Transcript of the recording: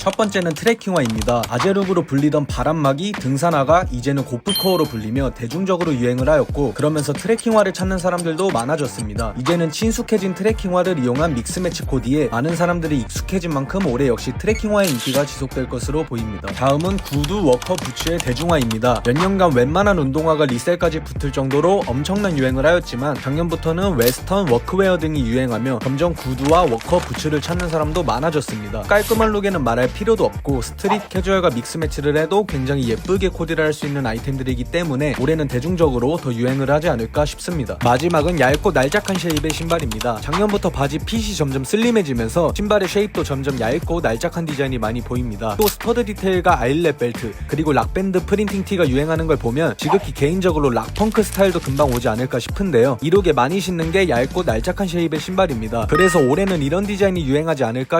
첫 번째는 트레킹화입니다. 아제룩으로 불리던 바람막이, 등산화가 이제는 고프코어로 불리며 대중적으로 유행을 하였고 그러면서 트레킹화를 찾는 사람들도 많아졌습니다. 이제는 친숙해진 트레킹화를 이용한 믹스매치 코디에 많은 사람들이 익숙해진 만큼 올해 역시 트레킹화의 인기가 지속될 것으로 보입니다. 다음은 구두, 워커, 부츠의 대중화입니다. 몇 년간 웬만한 운동화가 리셀까지 붙을 정도로 엄청난 유행을 하였지만 작년부터는 웨스턴, 워크웨어 등이 유행하며 점점 구두와 워커, 부츠를 찾는 사람도 많아졌습니다. 깔끔한 룩에는 말할 필요도 없고 스트릿 캐주얼과 믹스 매치를 해도 굉장히 예쁘게 코디를 할 수 있는 아이템들이기 때문에 올해는 대중적으로 더 유행을 하지 않을까 싶습니다. 마지막은 얇고 날작한 쉐입의 신발입니다. 작년부터 바지 핏이 점점 슬림해지면서 신발의 쉐입도 점점 얇고 날작한 디자인이 많이 보입니다. 또 스터드 디테일과 아일렛 벨트 그리고 락밴드 프린팅 티가 유행하는 걸 보면 지극히 개인적으로 락펑크 스타일도 금방 오지 않을까 싶은데요. 이 룩에 많이 신는 게 얇고 날작한 쉐입의 신발입니다. 그래서 올해는 이런 디자인이 유행하지 않을까